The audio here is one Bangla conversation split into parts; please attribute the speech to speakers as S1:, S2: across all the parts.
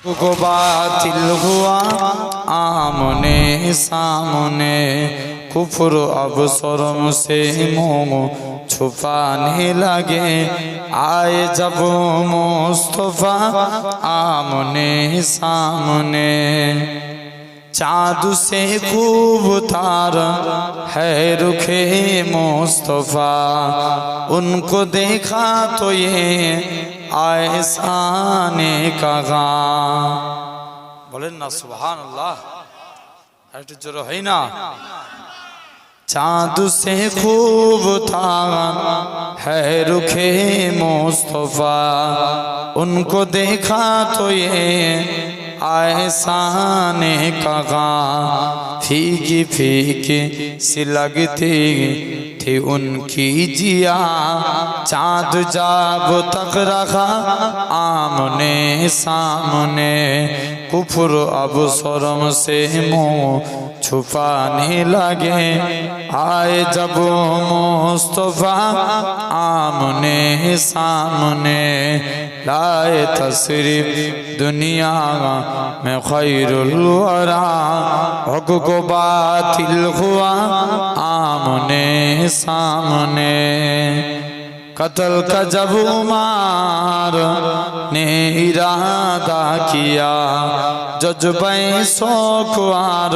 S1: को बातिल हुआ आमने सामने कुफर अब शर्म से मुंह छुपाने लगे आए जब मुस्तफा आमने सामने चाँद से खूब तार है रुखे मुस्तफा उनको देखा तो ये آئے آنے کا غام بولے نا سبحان اللہ۔ ایٹ جو رہی نا۔ چاند سے خوب تھا۔ ہے رکھے مصطفیٰ۔ ان کو دیکھا تو یہ آئسان کا غام پھیکی پھیکی سی لگتی थी उनकी जिया चाँद जाब तक रखा आमने सामने कुफर अब शर्म से मुंह छुपाने लगे आए जब मुस्तफा आमने सामने लाए तशरीफ दुनिया में खैरुल वरा हक को बातिल हुआ आमने सामने قتل کا جب عمار نے ارادہ کیا جذبے سوکوار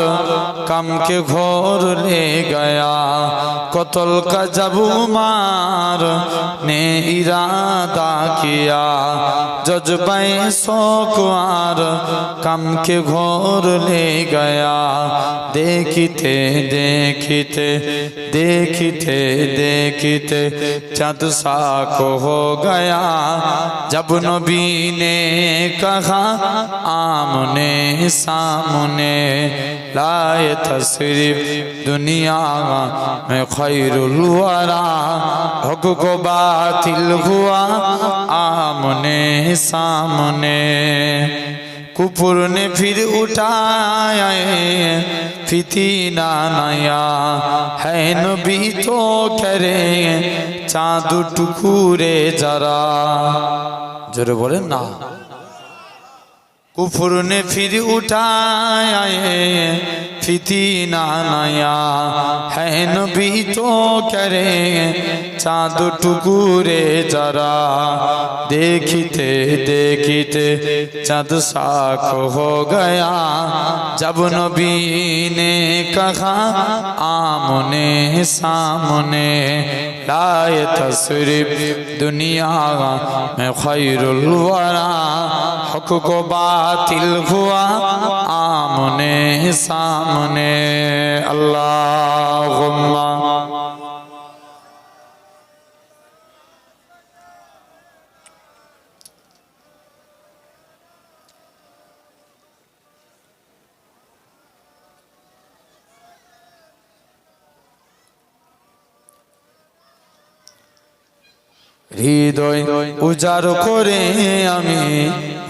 S1: کم کے گھور لے گیا قتل کا جب عمار نے ارادہ کیا جذبے سوکوار کم کے گھور لے گیا دیکھتے دیکھتے دیکھتے دیکھتے چند سال خاک ہو گیا۔ جب نبی نے کہا، آمنے سامنے لائے تھا صرف دنیا میں خیر الورا۔ حق کو باطل ہوا، آمنے سامنے۔ कुपुर ने फिर उठाया फितीना नया है नबी तो करे চাঁদ টুকুরে যারা জোরে বলেন না कुफर ने फिर उठाए फितीना नया है नबी तो करे चाँद टुकुरे जरा देखते देखते चाँद साख हो गया जब नबी ने कहा आमने सामने लाए तशरीफ दुनिया में खैरुल वरा हक को बातिल हुआ आमने सामने সামনে আল্লাহ হৃদয় উজাড় করে আমি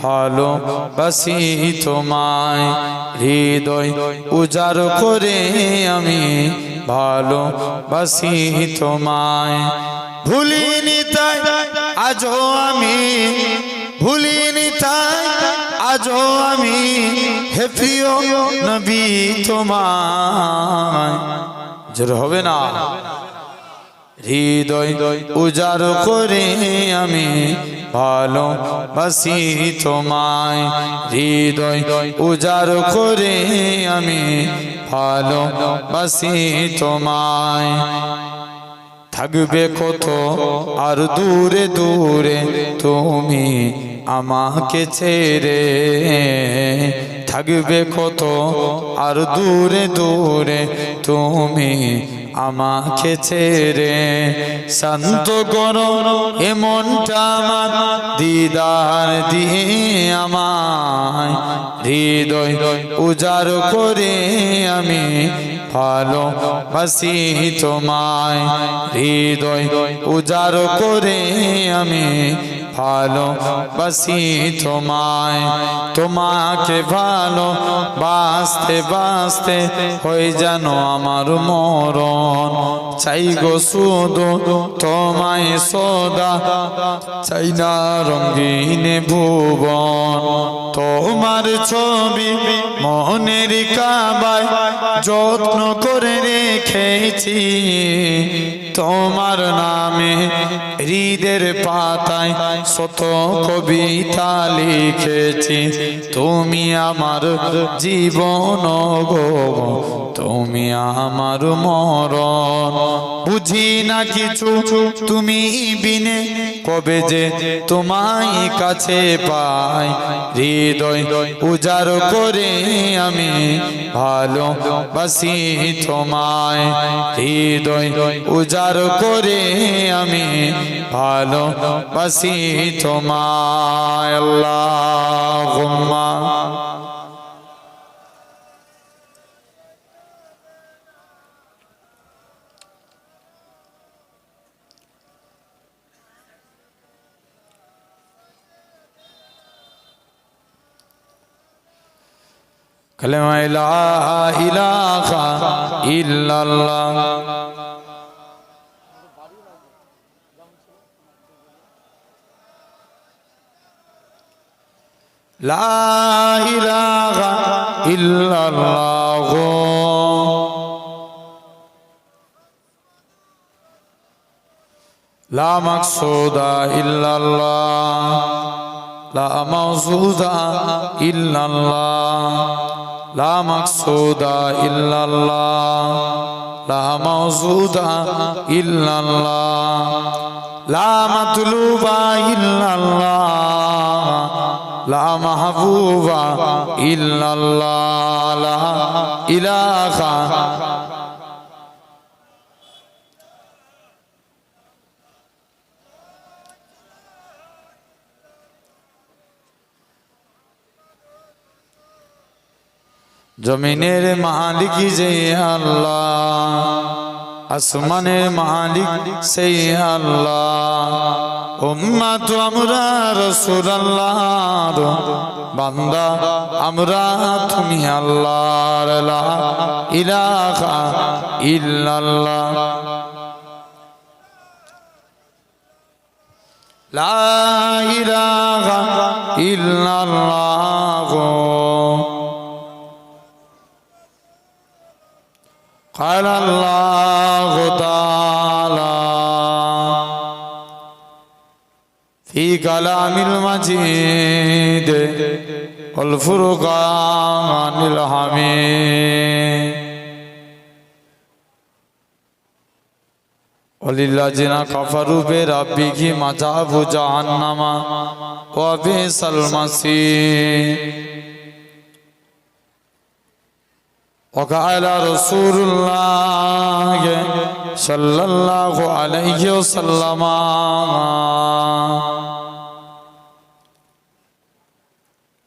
S1: ভালো বাসি তোমায়। হৃদয় উজাড় করে আমি ভালো বাসি তোমায়। ভুলিনি তাই আজও আমি, ভুলিনি তাই আজও আমি হে নবী তোমায়। জোর হবে না? হৃদয় উজাড় করে আমি ভালো বাসি তোমায়। হৃদয় উজাড় করে আমি ভালো বাসি তোমায়। থাকবে কত আর দূরে দূরে তুমি আমাকে ছেড়ে। থাকবে কত আর দূরে দূরে তুমি আমাকে ছেড়ে শান্ত করো এমনটা আমার দিদার দিয়ে আমায়। হৃদয় উজাড় করে আমি ভালো বাসি তোমায়। হৃদয় উজাড় করে আমি ভালো, বাসি তোমায়, তোমাকে ভালো বাঁচতে বাঁচতে হয়ে যেন আমার মরণ। চাই গো শুধু তোমায় সদা, চাই না রঙিন ভুবন। তোমার ছবি মনের কাবায় যত্ন করে রেখেছি। তোমার নামে হৃদের পাতায় শত কবিতা লিখেছি। তুমি আমার জীবন গো, তুমি আমার মরণ। বুঝি না কিছু তুমি বিনে, কবে যে তোমায় কাছে পাই। হৃদয় উজাড় করে আমি ভালো বাসি তোমায়। হৃদয় উজাড় করে আমি ভালো বাসি তোমায় আল্লাহ কালেমা লা ইলাহা ইল্লাল্লাহ লা ইলাহা ইল্লাল্লাহ লা মাকসুদা ইল্লাল্লাহ লা মাওজুদা ইল্লাল্লাহ লা মাকসুদা ইল্লাল্লাহ লা মাওজুদা ইল্লাল্লাহ লা মাতলুবা ইল্লাল্লাহ লা মাহবুবা ইল্লাল্লাহ লা ইলাহা জমিনের মালিক যে আল্লাহ আসমানের মালিক সেই আল্লাহ উম্মাত আমরা রসুল আল্লাহর বান্দা আমরা তুমি আল্লাহর লা ইলাহা ইল্লাল্লাহ লা ইলাহা ইল্লাল্লাহ قال الله في كلام المجيد والفرقان الحميد. وللذين كفروا بربهم عذاب جهنم وبئس المصير. وقال رسول الله صلى الله عليه وسلم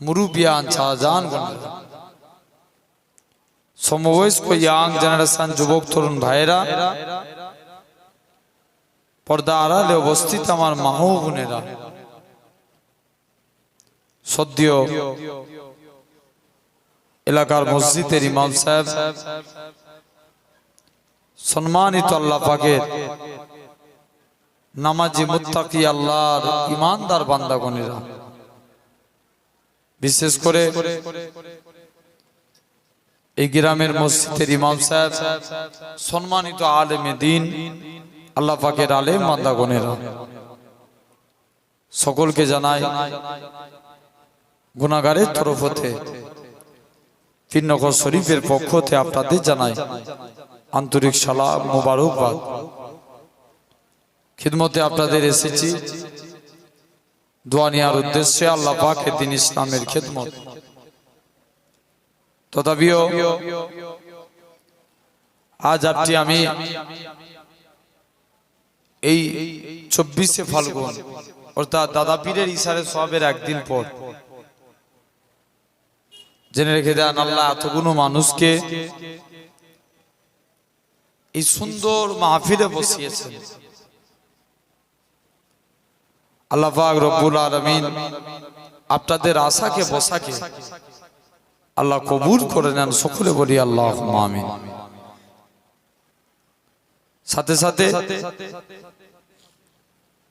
S1: মুরুবিয়ান শাহজাহান সমবয়স্ক ইয়াং জেনারেশন যুবক, তরুণ ভাইরা পর্দা আড়ালে অবস্থিত আমার মাহ বোনেরা, সদ্য এলাকার মসজিদের ইমাম সাহেব, সম্মানিত আল্লাহ পাকের নামাজি মুত্তাকি আল্লাহর ইমানদার বান্দাগণেরা। বিশেষ করে এই গ্রামের মসজিদের ইমাম সাহেব, সম্মানিত আলেমে দিন, আল্লাহ পাকের আলেম বান্দাগণেরা। সকলকে জানাই গুণাগারের তরফ হতে তিননগর শরীফের পক্ষ হতে আপনাদের জানাই আন্তরিক সালাম, মোবারকবাদ। খিদমতে আপনাদের এসেছি। দোয়া নেওয়ার উদ্দেশ্যে আল্লাহ পাকে দিন ইসলামের খেদমত। তথাপিও আজ আপনি আমি এই চব্বিশে ফাল্গুন, অর্থাৎ দাদা পীরের ইশারে সবের একদিন পর জেনে রেখে দেন আল্লাহ এতগুলো মানুষকে এই সুন্দর মাহফিলে বসিয়েছেন। আল্লাহ পাক রব্বুল আলামিন আপনাদের আশাকে বসাকে আল্লাহ কবুল করে নেন সকলে বলি আল্লাহ আমিন। সাথে সাথে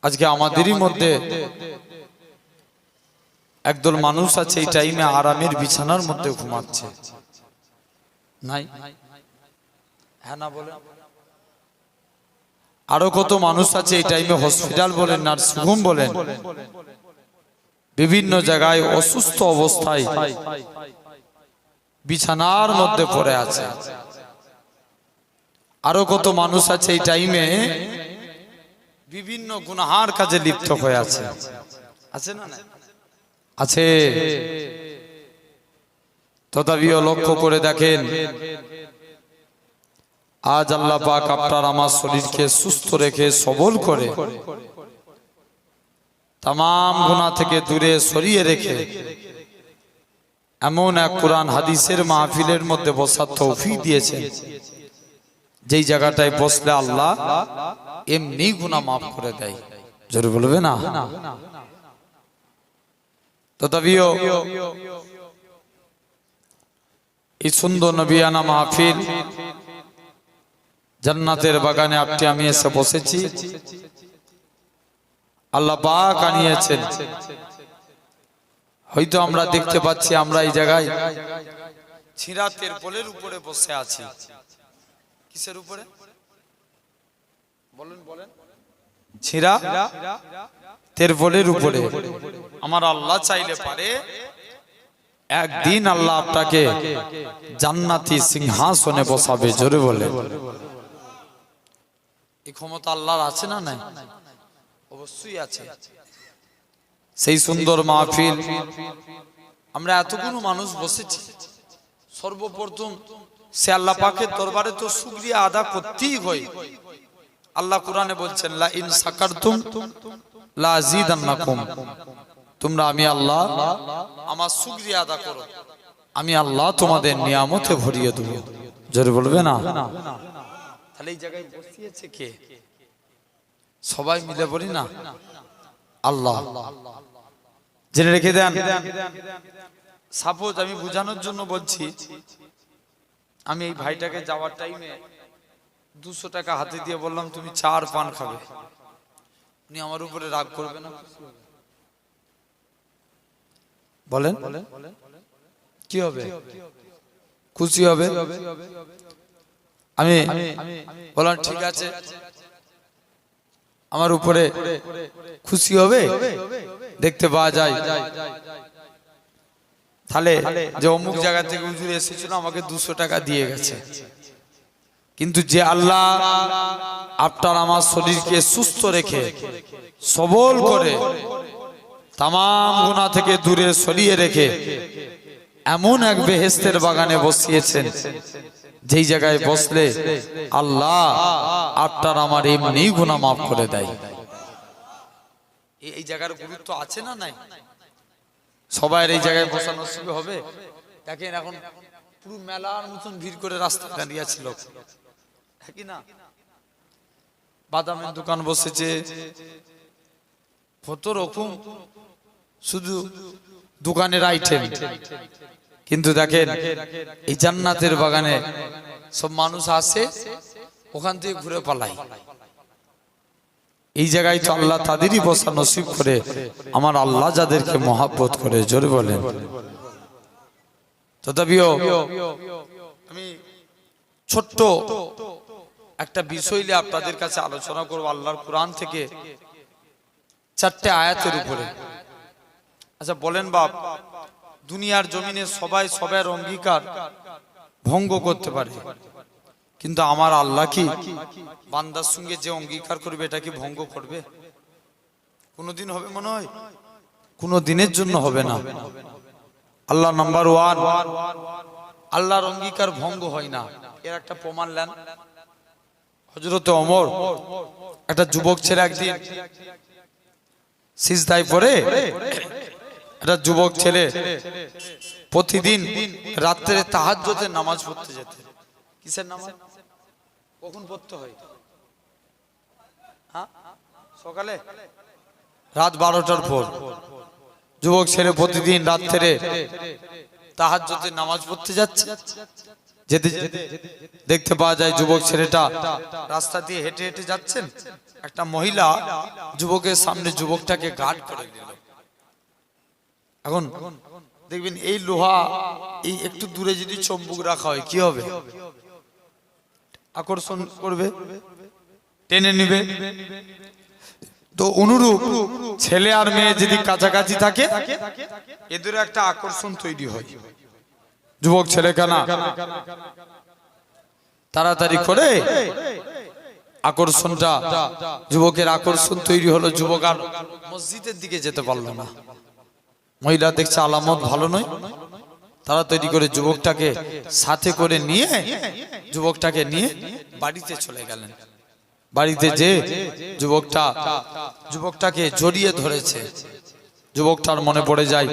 S1: আজকে আমাদেরই মধ্যে একদল মানুষ আছে, এই টাইমে আরামের বিছানার মধ্যে ঘুমাচ্ছে। নাই? হ্যাঁ না বলে আরও কত মানুষ আছে এই টাইমে হসপিটাল বলেন নার্সিংহোম বলেন। বিভিন্ন জায়গায় অসুস্থ অবস্থায় বিছানার মধ্যে পড়ে আছে। আরও কত মানুষ আছে এই টাইমে বিভিন্ন গুনাহার কাজে লিপ্ত হয়ে আছে। আছে না? আছে। তথাপিও লক্ষ্য করে দেখেন আজ আল্লাহ পাক আপনার আমার শরীরকে সুস্থ রেখে সবল করে তাম গুণা থেকে দূরে সরিয়ে রেখে এমন এক কোরআন হাদিসের মাহফিলের মধ্যে বসার তৌফিক দিয়েছেন। যেই জায়গাটায় বসলে আল্লাহ এমনি গুণা মাফ করে দেয়। জোরে বলবে না? তথাপিও এই সুন্দর নবিয়ানা মাহফিল জান্নাতের বাগানে আপনি, আমি এসে বসেছি। আল্লাহ পাক আনিয়েছেন। হয়তো আমরা দেখতে পাচ্ছি, আমরা এই জায়গায় ছিরাতের পোলের উপরে বসে আছি। কিসের উপরে? বলেন বলেন। ছিরা তেরপলের উপরে। আমার আল্লাহ চাইলে পারে, একদিন আল্লাহ আপনাকে জান্নাতি সিংহাসনে বসাবে, জোরে বলে। এই ক্ষমতা আল্লাহর আছে না নাই? অবশ্যই আছে। সেই সুন্দর মাহফিল, আমরা এতগুলো মানুষ বসেছি। সর্বপ্রথম সে আল্লাহ পাকের দরবারে তো শুকরিয়া আদা করতেই হয়। আল্লাহ কোরআনে বলছেন, লা ইন সাকারতুম লা তোমরা আমি আল্লাহ, আমার শুকরিয়া আদা করো। আমি আল্লাহ তোমাদের নিয়ামতে ভরিয়ে দেব। জোরে বলবে না? তাহলে এই জায়গায় বসিয়েছে কে? সবাই মিলে বলি না। আল্লাহ। জেনে রেখে দেন। সাপোজ আমি বোঝানোর জন্য বলছি আমি এই ভাইটাকে যাওয়ার টাইমে দুশো টাকা হাতে দিয়ে বললাম তুমি চার পান খাবে। উনি আমার উপরে রাগ করবে না? বলেন। কি হবে? খুশি হবে? আমি বললাম ঠিক আছে। আমার উপরে খুশি হবে? দেখতে পাওয়া যায়। তাহলে যে অমুক জায়গা থেকে হুজুর এসেছিল আমাকে দুশো টাকা দিয়ে গেছে। কিন্তু যে আল্লাহ আপনার আমার শরীরকে সুস্থ রেখে সবল করে তাম গুণা থেকে দূরে সরিয়ে রেখে এমন এক বেহেস্তের বাগানে বসিয়েছেন। যেই জায়গায় বসলে আল্লাহ আপনার আমার এমনি গুণা মাফ করে দেয়। এই জায়গার গুরুত্ব আছে না নাই? সবাই এই জায়গায় বসানো শুরু হবে? দেখেন এখন পুরো মেলার মতন ভিড় করে রাস্তা দাঁড়িয়ে আছে কি না? বাদামের দোকান বসেছে। কত রকম শুধু দোকানের আইটেম কিন্তু দেখেন, এই জান্নাতের বাগানে সব মানুষ আসে ওখান থেকে ঘুরে পালায় এই জায়গায় তো আল্লাহ তাদেরই বসা নসিব করে, আমার আল্লাহ যাদেরকে মহাব্বত করে, জোরে বলেন। তথাপিও আমি ছোট্ট একটা বিষয় নিয়ে আপনাদের কাছে আলোচনা করব আল্লাহর কোরআন থেকে, চারটে আয়াতের উপরে। আচ্ছা বলেন বাপ দুনিয়ার জমিনে সবাই সবার অঙ্গীকার ভঙ্গ করতে পারে। কিন্তু আমার আল্লাহ কি? বান্দার সঙ্গে যে অঙ্গীকার করবে, এটা কি ভঙ্গ করবে? কোনোদিন হবে মনে হয়? কোনো দিনের জন্য হবে না। আল্লাহ নাম্বার ওয়ান, আল্লাহর অঙ্গীকার ভঙ্গ হয় না। এর একটা প্রমাণ নেন। হজরত অমর একটা যুবক ছেলে একদিন সিজদায় পড়ে একটা যুবক ছেলে প্রতিদিন রাত্রে তাহাজ্জুদের নামাজ পড়তে যেত। কিসের নামাজ? কখন পড়তে হয়? হ্যাঁ? সকালে? রাত বারোটার পর। যুবক ছেলে প্রতিদিন রাত্রে তাহাজ্জুদের নামাজ পড়তে যাচ্ছে। যেতে দেখতে পাওয়া যায় যুবক ছেলেটা রাস্তা দিয়ে হেঁটে হেঁটে যাচ্ছেন। একটা মহিলা যুবকের সামনে যুবকটাকে গার্ড করে দিল এখন দেখবেন এই লোহা, এই একটু দূরে যদি চম্বুক রাখা হয়, কি হবে? আকর্ষণ করবে? টেনে নিবে? তো অনুরূপ ছেলে আর মেয়ে যদি কাছাকাছি থাকে, এদের একটা আকর্ষণ তৈরি হয়। যুবক ছেলে কানা তাড়াতাড়ি করে আকর্ষণটা, যুবকের আকর্ষণ তৈরি হলো, যুবক আর মসজিদের দিকে যেতে পারল না। মহিলা দেখছে আলামত ভালো নয়, তারা তৈরি করে যুবকটাকে সাথে করে নিয়ে, যুবকটাকে নিয়ে বাড়িতে চলে গেলেন। বাড়িতে যে যুবকটা, যুবকটাকে জড়িয়ে ধরেছে, যুবকটার মনে পড়ে যায়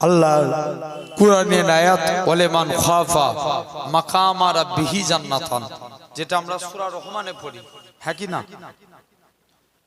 S1: আল্লাহ কুরআনের আয়াত ওলেমান খাফা মাকামা রাব্বিহি জান্নাতান যেটা আমরা সূরা রহমানে পড়ি। হ্যাঁ কি না?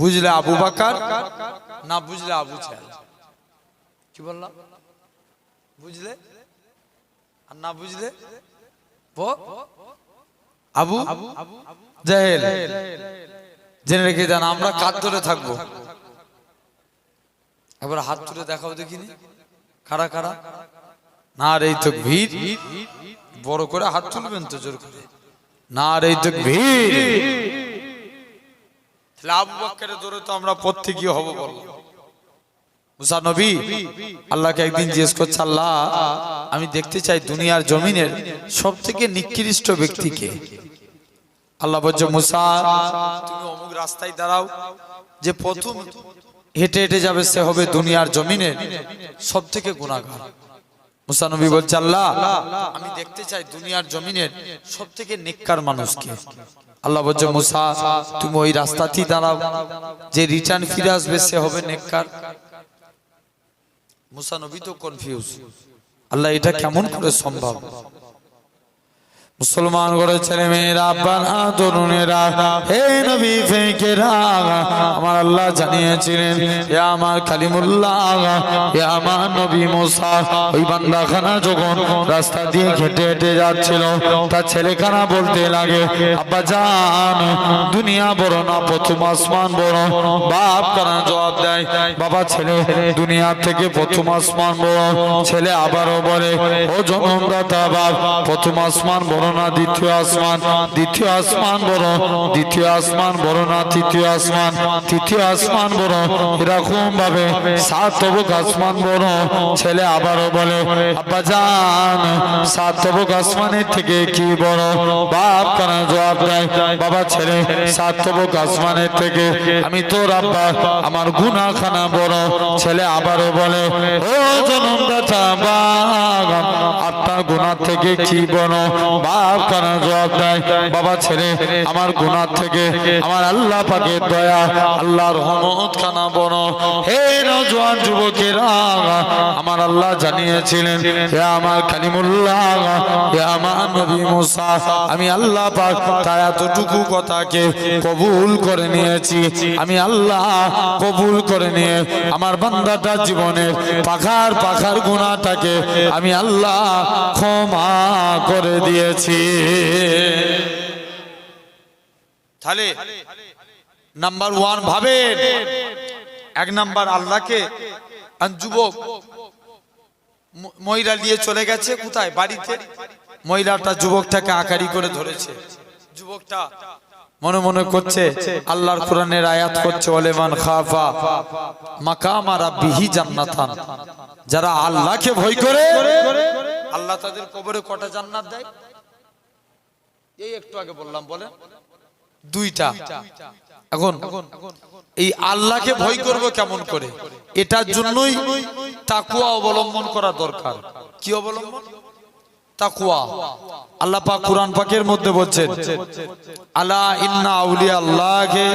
S1: বুঝলে আবু বাকার? না, বুঝলে আবু চাল কি বললাম? বুঝলে? আর না বুঝলে? আবু? জাহেল। জেনে রেখে দেন, আমরা কাজ ধরে থাকব। এবার হাত তুলে দেখাও দেখিনি। কারা কারা? না রে তো ভিড় বড় করে হাত তুলবেন তো জোর করে। না রে তো ভিড় তাহলে আবু তো আমরা আল্লাহকে একদিন জিজ্ঞেস করছে, আল্লাহ, আমি দেখতে চাই দুনিয়ার জমিনের সব থেকে নিকৃষ্ট ব্যক্তিকে আল্লাহ বলছে, মুসা, তুমি অমুক রাস্তায় দাঁড়াও, যে প্রথম হেঁটে হেঁটে যাবে সে হবে দুনিয়ার জমিনের সব থেকে গুণাগার মুসানবী বলছে, আল্লাহ, আমি দেখতে চাই দুনিয়ার জমিনের সব থেকে নেককার মানুষকে আল্লাহ বলছে মুসা তুমি ওই রাস্তাতেই দাঁড়াও। যে রিটার্ন ফিরে আসবে সে হবে নেককার। মুসা নবী তো কনফিউজ আল্লাহ এটা কেমন করে সম্ভব? মুসলমান করে ছেলে মেয়েরা আব্বারা তরুণেরা, হে নবী ফেকেরা, আমার আল্লাহ জানিয়েছিলেন, হে আমার কালিমুল্লাহ, হে আমার নবী মোসা, ওই বান্দাখানা যখন রাস্তা দিয়ে হেঁটে হেঁটে যাচ্ছিল, তার ছেলেখানা বলতে লাগে, আব্বা জান, দুনিয়া বড় না, প্রথম আসমান বড়? বাপ কানা জবাব দেয়, বাবা ছেলে, দুনিয়া থেকে প্রথম আসমান বড়। ছেলে আবারও বলে, ও জনমদাতা বাপ, প্রথম আসমান বড় না দ্বিতীয় আসমান দ্বিতীয় আসমান বড় দ্বিতীয় আসমান বড় না তৃতীয় আসমান তৃতীয় আসমান বড় এরকম ভাবে সাত তবক আসমান বড় ছেলে আবারও বলে, আব্বা জান সাত তবক আসমানের থেকে কি বড় বাপ কানা জবাব দেয়, বাবা ছেলে সাত তবক আসমানের থেকে আমি তোর আব্বা, আমার গুনা খানা বড় ছেলে আবারও বলে, ও জনমদাতা বাপ আপনার গুনার থেকে কি বড় বাপ কানা জবাব দেয়, বাবা ছেলে আমার গুনার থেকে, আমার আল্লাহ পাকের দয়া আল্লাহর রহমত খানা বড় হে নজওয়ান যুবকেরা, আমার আল্লাহ জানিয়েছিলেন, হে আমার কালিমুল্লাহ, হে আমার নবী মুসা, আমি আল্লাহ পাক তার এতটুকু কথাকে কবুল করে নিয়েছি। আমি আল্লাহ কবুল করে নিয়ে আমার বান্দাটার জীবনের পাখার পাখার গুণাটাকে আমি আল্লাহ ক্ষমা করে দিয়েছি। তাহলে নাম্বার ওয়ান ভাবেন। এক নাম্বার আল্লাহকে। যুবক মহিলা নিয়ে চলে গেছে কোথায়? বাড়িতে? মহিলাটা যুবকটাকে আকারি করে ধরেছে। যুবকটা মনে মনে করছে, আল্লাহর কোরআনের আয়াত করছে, ওলেমান খাফা মাকাম আর বিহি জান্নাতান। যারা আল্লাহকে ভয় করে, আল্লাহ তাদের কবরে কটা জান্নাত দেয়? এই একটু আগে বললাম বলে দুইটা। এখন এই আল্লাহকে ভয় করব কেমন করে? এটার জন্যই তাকুয়া অবলম্বন করা দরকার। কি অবলম্বন? তাকুয়া আল্লাহ পাক কোরআন পাকের মধ্যে বলছেন আলা ইন্না আউলিয়া আল্লাহকে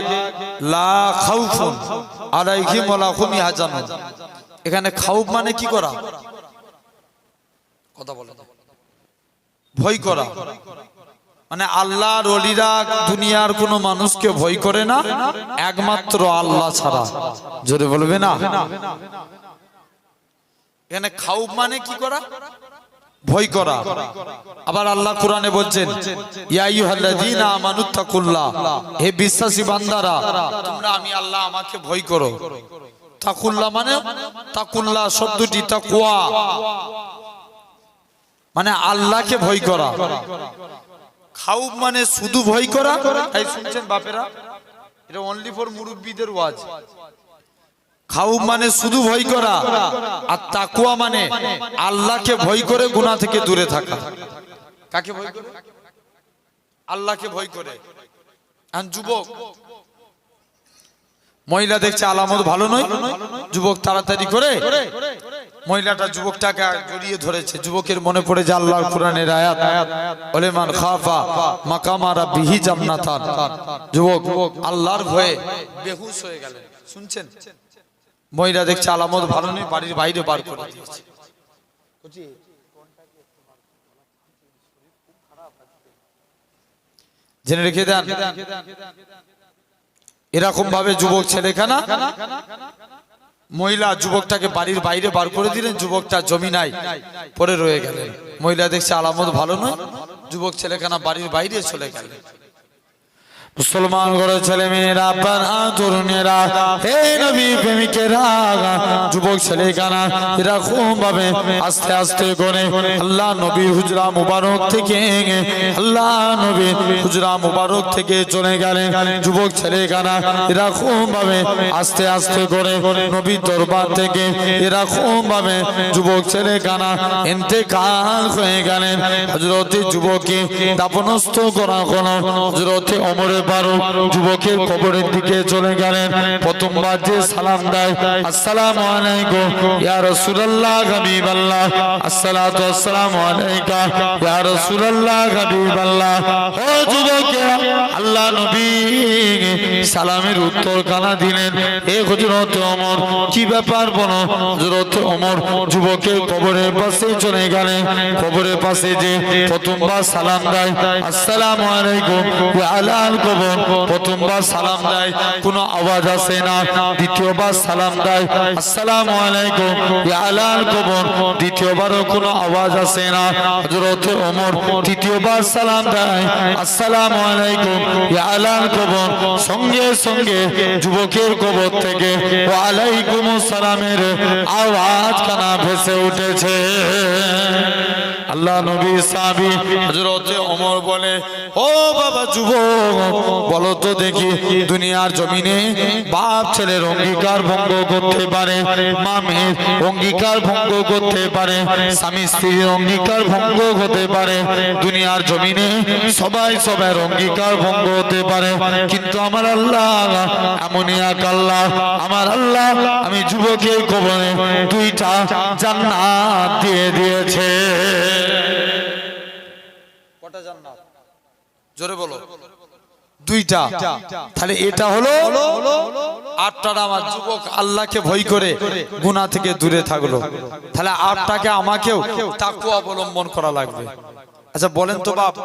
S1: লা খাউফুন আলাইহিম ওয়া লাহুম ইয়াহজানুন। এখানে খাউফ মানে কি করা? কথা ভয় করা। মানে আল্লাহর অলিরা দুনিয়ার কোনো মানুষকে ভয় করে না, একমাত্র আল্লাহ ছাড়া। জোরে বলবে না? এখানে খাউব মানে কি করা? ভয় করা। আবার আল্লাহ কোরআনে বলছেন হে বিশ্বাসী বান্দারা, তোমরা আমি আল্লাহ আমাকে ভয় করো। তাকুল্লাহ মানে তাকুল্লাহ শব্দটি তাকওয়া মানে আল্লাহকে ভয় করা। খাউব মানে শুধু ভয় করা? এই শুনছেন বাপেরা? এটা অনলি ফর মুরব্বীদের ওয়াজ। খাউব মানে শুধু ভয় করা, আর তাকুয়া মানে আল্লাহকে ভয় করে গুনাহ থেকে দূরে থাকা। কাকে ভয় করে? আল্লাহকে ভয় করে। আর যুবক, মহিলা দেখছে আলামত ভালো নয়? যুবক তাড়াতাড়ি করে মহিলাটা যুবকটাকে জড়িয়ে ধরেছে। যুবকের মনে পড়ে যে আল্লাহর কোরআনের আয়াত। ওলেমান খাফা মাকামারা বিহি জান্নাতান যুবক, আল্লাহর ভয়ে বেহুশ হয়ে গেলেন শুনছেন? মহিলা দেখছে আলামত ভালো নেই, বাড়ির বাইরে বার করে দিয়েছে। জেনে রেখে দেন এরকম ভাবে যুবক ছেলেখানা মহিলা যুবকটাকে বাড়ির বাইরে বার করে দিলেন, যুবকটা জমি নাই পরে রয়ে গেলেন। মহিলা দেখছে আলামত ভালো নয়, যুবক ছেলেখানা বাড়ির বাইরে চলে গেলেন মুসলমান ঘরে ছেলে মেয়েরা পানা তরুণেরা হে নবী প্রেমিকেরা, যুবক ছেলে কানা এরকম ভাবে আস্তে আস্তে করে আল্লাহ নবী হুজরা মুবারক থেকে আল্লাহ নবী হুজরা মুবারক থেকে চলে গেলেন যুবক ছেলে কানা এরকম ভাবে আস্তে আস্তে করে নবী দরবার থেকে এরকম ভাবে যুবক ছেলে কানা ইন্তেকাল হয়ে গেলেন। হজরতে যুবককে দাপনস্থ করা হলো। হজরতে অমরে পারো যুবকের কবরের দিকে চলে গেলেন। প্রথমবার যে সালাম দেয়, আসসালামু আলাইকুম, ইয়া রাসূলুল্লাহ আসসালাতু আসসালামু আলাইকা, ইয়া রাসূলুল্লাহ ও আল্লাহ নবী সালামের উত্তর কানা দিলেন। এ হযরত ওমর, কি ব্যাপার বলো? হযরত ওমর যুবকের কবরের পাশে চলে গেলেন। কবরের পাশে যে প্রথমবার সালাম দেয়, আসসালামু আলাইকুম ওয়া আলাল কবর প্রথমবার সালাম দেয়, কোনো আওয়াজ আসে না। দ্বিতীয়বার সালাম দেয়, আসসালামু আলাইকুম আলাল কবর। দ্বিতীয়বারও কোনো আওয়াজ আসে না। হযরত ওমর তৃতীয়বার সালাম দেয়, আসসালামু আলাইকুম আলাল কবর। সঙ্গে সঙ্গে যুবকের কবর থেকে আলাইকুম সালামের আওয়াজ কানা ভেসে উঠেছে। আল্লাহ নবী সাহাবী হযরত ওমর বলে, ও বাবা যুবক, বলো তো দেখি দুনিয়ার জমিনে বাপ ছেলের অঙ্গীকার ভঙ্গ করতে পারে মা মেয়ের অঙ্গীকার ভঙ্গ করতে পারে, স্বামী স্ত্রীর অঙ্গীকার ভঙ্গ হতে পারে, দুনিয়ার জমিনে সবাই সবার অঙ্গীকার ভঙ্গ হতে পারে, কিন্তু আমার আল্লাহ, এমনই এক আল্লাহ, আমার আল্লাহ, আমি যুবকের কবরে দুইটা জান্নাত দিয়ে দিয়েছে। কটা জান্নাত? জোরে বলো। দুইটা। তাহলে এটা হলো আটটা আমার যুবক আল্লাহকে ভয় করে থেকে দূরে থাকল। তাহলে আটটাকে আমাকেও তাকু অবলম্বন করা লাগবে। আচ্ছা বলেন তো বাপ।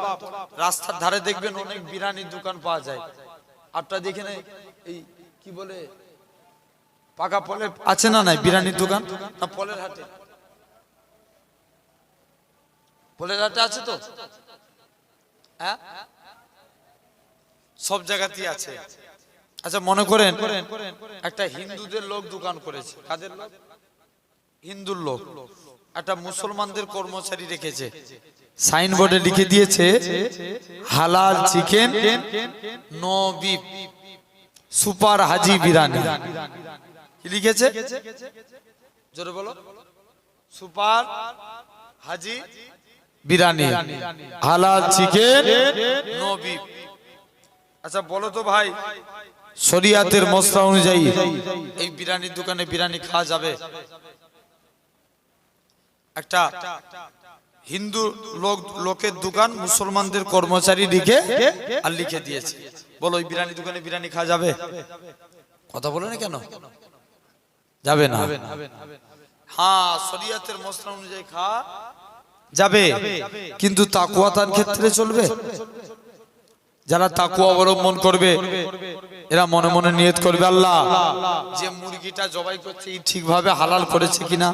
S1: রাস্তার ধারে দেখবেন অনেক বিরানির দোকান পাওয়া যায়। আটটা দেখে নেই এই কি বলে পাকা পলে আছে না নাই বিরানির দোকান? না পলের হাটে। পলের আছে তো? হ্যাঁ? সব জায়গাতেই আছে। আচ্ছা মনে করেন একটা হিন্দুদের লোক দোকান করেছে। কাদের লোক? হিন্দুর লোক। একটা মুসলমানদের কর্মচারী রেখেছে। সাইনবোর্ডে লিখে দিয়েছে, হালাল chicken, no beef, super Haji biryani লিখেছে? জোরে বলো। সুপার হাজি বিরানি হালাল চিকেন আচ্ছা বলো তো ভাই। শরিয়াতের মশলা অনুযায়ী। এই বিরিয়ানির দোকানে বিরিয়ানি খাওয়া যাবে? একটা হিন্দু লোক লোকের দোকান মুসলমানদের কর্মচারী লিখে আর লিখে দিয়েছে। বলো ওই বিরিয়ানি দোকানে বিরিয়ানি খাওয়া যাবে? কথা বলে না কেন? যাবে না। হ্যাঁ শরিয়াতের মশলা অনুযায়ী খাওয়া যাবে, কিন্তু তাকুয়া তার ক্ষেত্রে চলবে। যারা তাকুয়া অবলম্বন করবে, এরা মনে মনে নিয়ত করবে, আল্লাহ, যে মুরগিটা জবাই করছে ঠিকভাবে হালাল করেছে কিনা?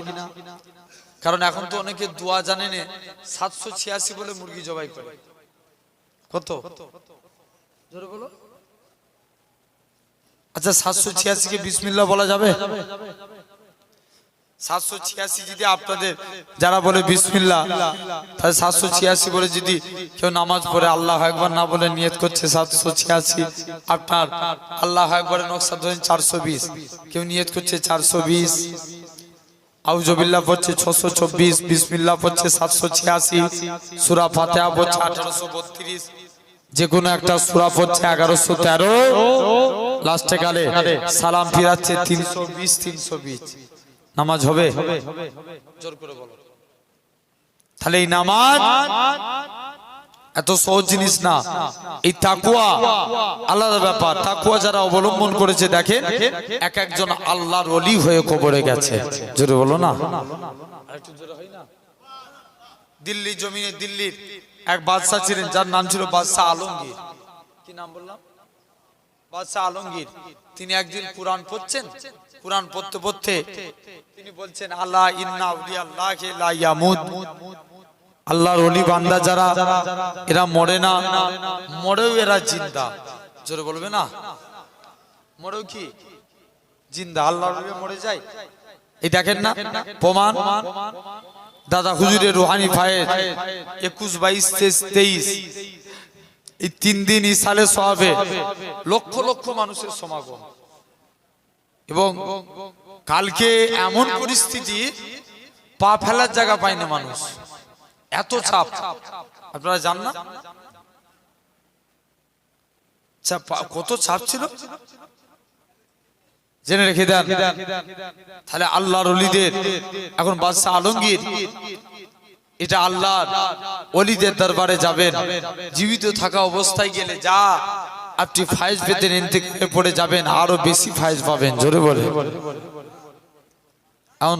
S1: কারণ এখন তো অনেকে দোয়া জানে সাতশো ছিয়াশি বলে মুরগি জবাই করে। কত? আচ্ছা সাতশো ছিয়াশি কে বিসমিল্লা বলা যাবে? সাতশো ছিয়াশি যদি আপনাদের, যারা বলে বিসমিল্লা তাহলে সাতশো ছিয়াশি বলে যদি কেউ নামাজ পড়ে, আল্লাহ একবার না বলে নিয়ত করছে সাতশো ছিয়াশি, আপনার আল্লাহ একবারে নকশা ধরেন চারশো বিশ, কেউ নিয়ত করছে চারশো বিশ আউজবিল্লা পড়ছে ছশো চব্বিশ বিসমিল্লা পড়ছে সাতশো ছিয়াশি, সুরা ফাতেহা পড়ছে আঠারোশো বত্রিশ যে কোনো একটা সুরা পড়ছে এগারোশো তেরো, লাস্টে কালে সালাম ফিরাচ্ছে তিনশো বিশ তিনশো বিশ। নামাজ হবে। জোর করে বলো। তাহলে এই নামাজ এত সহজ জিনিস না। এই তাকুয়া আলাদা ব্যাপার। তাকুয়া যারা অবলম্বন করেছে দেখেন এক একজন আল্লাহর অলি হয়ে কবরে গেছে। জোরে বলো না? দিল্লি জমিনে দিল্লির এক বাদশাহ ছিলেন যার নাম ছিল বাদশাহ আলমগীর। কি নাম বললাম? বাদশাহ আলমগীর। তিনি একদিন কোরআন পড়ছেন কোরআন পড়তে পড়তে তিনি বলছেন, আল্লাহ আল্লাহর অলি বান্দা যারা, এরা মরে না, মরেও এরা জিন্দা। জোরে বলবে না? মরেও কি? জিন্দা। আল্লাহর মরে যায়। এই দেখেন না, প্রমাণ? দাদা হুজুরের রুহানি ফায়েজ, একুশ বাইশ, তেইশ এই তিন দিন ইসালে সহাবে লক্ষ লক্ষ মানুষের সমাগম। এবং কালকে এমন পরিস্থিতি, পা ফেলার জায়গা পায় না মানুষ। এত চাপ। আপনারা জান না? কত চাপ ছিল? জেনে রেখে দেন। তাহলে আল্লাহর অলিদের, এখন বাদশাহ আলমগীর, এটা আল্লাহর অলিদের দরবারে যাবেন। জীবিত থাকা অবস্থায় গেলে যা আপনি ফাইজ পেতে ইন্তেকালে পড়ে যাবেন আরও বেশি ফাইজ পাবেন জোরে বলে। এখন